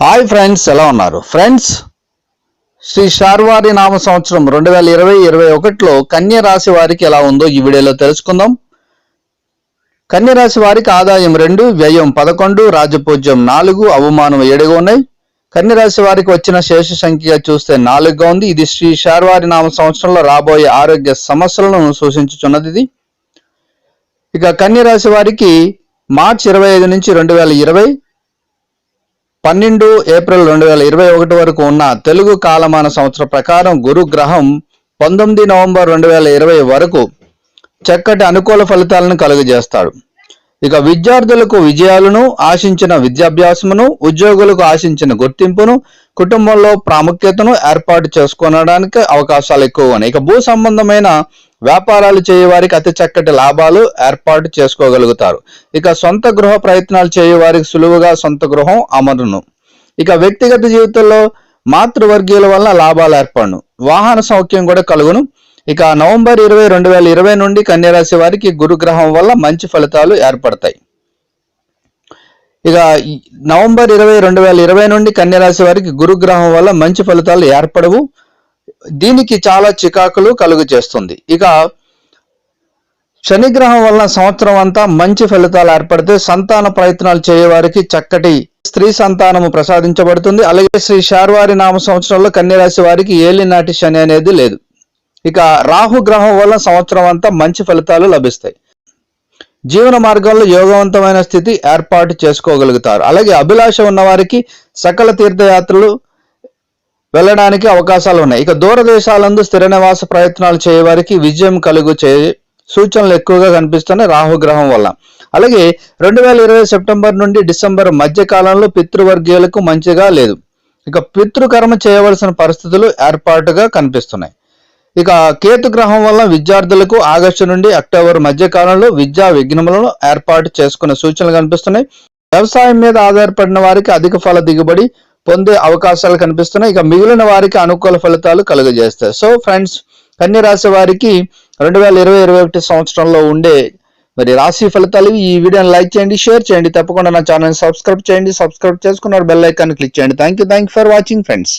Hi friends ఎలా ఉన్నారు? Friends Shri Sharvari నామ సంవత్సరం రెండు వేల ఇరవై ఇరవై ఒకటిలో కన్య రాశి వారికి ఎలా ఉందో ఈ వీడియోలో తెలుసుకుందాం. కన్య రాశి వారికి ఆదాయం రెండు వ్యయం పదకొండు రాజపూజ్యం నాలుగు అవమానం ఏడుగా ఉన్నాయి. కన్యరాశి వారికి వచ్చిన శేష సంఖ్య చూస్తే నాలుగుగా ఉంది. ఇది శ్రీ శార్వారి నామ సంవత్సరంలో రాబోయే ఆరోగ్య సమస్యలను సూచించుచున్నది ఇది. ఇక కన్యరాశి వారికి మార్చి ఇరవై ఐదు నుంచి రెండు వేల ఇరవై పన్నెండు ఏప్రిల్ రెండు వేల ఇరవై ఒకటి వరకు ఉన్న తెలుగు కాలమాన సంవత్సరం ప్రకారం గురు గ్రహం పంతొమ్మిది నవంబర్ రెండు వేల ఇరవై వరకు చక్కటి అనుకూల ఫలితాలను కలుగజేస్తాడు. ఇక విద్యార్థులకు విజయాలను ఆశించిన విద్యాభ్యాసమును ఉద్యోగులకు ఆశించిన గుర్తింపును కుటుంబంలో ప్రాముఖ్యతను ఏర్పాటు చేసుకోవడానికి అవకాశాలు ఎక్కువ ఇక భూ సంబంధమైన వ్యాపారాలు చేయవారికి అతి చక్కటి లాభాలు ఏర్పాటు చేసుకోగలుగుతారు. ఇక సొంత గృహ ప్రయత్నాలు చేయవారికి సులువుగా సొంత గృహం అమరును. ఇక వ్యక్తిగత జీవితంలో మాతృవర్గీయుల వల్ల లాభాలు ఏర్పడును. వాహన సౌఖ్యం కూడా కలుగును. ఇక నవంబర్ ఇరవై రెండు వేల ఇరవై నుండి కన్యరాశి వారికి గురుగ్రహం వల్ల మంచి ఫలితాలు ఏర్పడతాయి. ఇక నవంబర్ ఇరవై రెండు వేల ఇరవై నుండి కన్యరాశి వారికి గురుగ్రహం వల్ల మంచి ఫలితాలు ఏర్పడవు. దీనికి చాలా చికాకులు కలుగు చేస్తుంది. ఇక శనిగ్రహం వలన సంవత్సరం అంతా మంచి ఫలితాలు ఏర్పడితే సంతాన ప్రయత్నాలు చేయవారికి చక్కటి స్త్రీ సంతానము ప్రసాదించబడుతుంది. అలాగే శ్రీ శార్వారి నామ సంవత్సరంలో కన్యరాశి వారికి ఏలినాటి శని అనేది లేదు. ఇక రాహు గ్రహం వల్ల సంవత్సరం అంతా మంచి ఫలితాలు లభిస్తాయి. జీవన మార్గంలో యోగవంతమైన స్థితి ఏర్పాటు చేసుకోగలుగుతారు. అలాగే అభిలాష ఉన్న వారికి సకల తీర్థయాత్రలు వెళ్ళడానికి అవకాశాలు ఉన్నాయి. ఇక దూరదేశాలందు స్థిర నివాస ప్రయత్నాలు చేయవారికి విజయం కలుగు చే సూచనలు ఎక్కువగా కనిపిస్తున్నాయి రాహుగ్రహం వల్ల. అలాగే రెండు వేల ఇరవై సెప్టెంబర్ నుండి డిసెంబర్ మధ్య కాలంలో పితృవర్గీయులకు మంచిగా లేదు. ఇక పితృకర్మ చేయవలసిన పరిస్థితులు ఏర్పాటుగా కనిపిస్తున్నాయి. ఇక కేతు గ్రహం వల్ల విద్యార్థులకు ఆగస్టు నుండి అక్టోబర్ మధ్య కాలంలో విద్యా విఘ్నములను ఏర్పాటు చేసుకునే సూచనలు కనిపిస్తున్నాయి. వ్యవసాయం మీద ఆధారపడిన వారికి అధిక ఫల దిగుబడి పొందే అవకాశాలు కనిపిస్తున్నాయి. ఇక మిగిలిన వారికి అనుకూల ఫలితాలు కలుగజేస్తాయి. సో ఫ్రెండ్స్ కన్య రాశి వారికి రెండు వేల ఇరవై ఇరవై ఒకటి సంవత్సరంలో ఉండే మరి రాశి ఫలితాలు ఈ వీడియోని లైక్ చేయండి షేర్ చేయండి. తప్పకుండా నా ఛానల్ సబ్స్క్రైబ్ చేయండి. సబ్స్క్రైబ్ చేసుకున్నారు బెల్ ఐకాన్ క్లిక్ చేయండి. Thank you thank you for watching friends.